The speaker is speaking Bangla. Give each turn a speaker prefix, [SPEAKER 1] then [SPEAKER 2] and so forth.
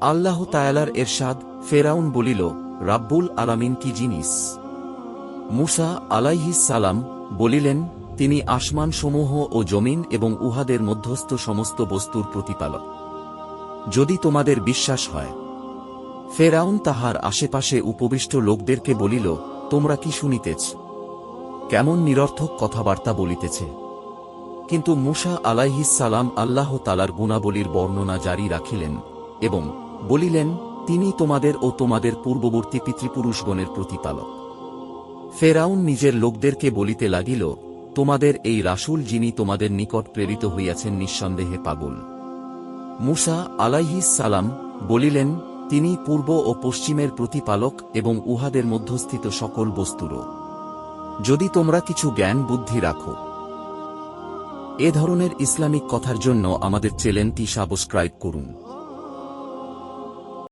[SPEAKER 1] আল্লাহ তায়ালার এরশাদ ফেরাউন বলিল, রাব্বুল আলামিন কি জিনিস? মুসা আলাইহিস সালাম বলিলেন, তিনি আসমানসমূহ ও জমিন এবং উহাদের মধ্যস্থ সমস্ত বস্তুর প্রতিপালক। যদি তোমাদের বিশ্বাস হয়। ফেরাউন তাহার আশেপাশে উপবিষ্ট লোকদেরকে বলিল, তোমরা কি শুনিতেছ? কেমন নিরর্থক কথাবার্তা বলিতেছে? কিন্তু মুসা আলাইহিস সালাম আল্লাহ তালার গুণাবলীর বর্ণনা জারি রাখিলেন এবং বলিলেন তিনি তোমাদের ও তোমাদের পূর্ববর্তী পিতৃপুরুষগণের প্রতিপালক। ফেরাউন নিজের লোকদেরকে বলিতে লাগিল, তোমাদের এই রাসূল যিনি তোমাদের নিকট প্রেরিত হইয়াছেন নিঃসন্দেহে পাগল। মুসা আলাইহিস সালাম বলিলেন তিনি পূর্ব ও পশ্চিমের প্রতিপালক এবং উহাদের মধ্যস্থিত সকল বস্তুরও। যদি তোমরা কিছু জ্ঞান বুদ্ধি রাখো। এ ধরনের ইসলামিক কথার জন্য আমাদের চ্যানেলটি সাবস্ক্রাইব করুন।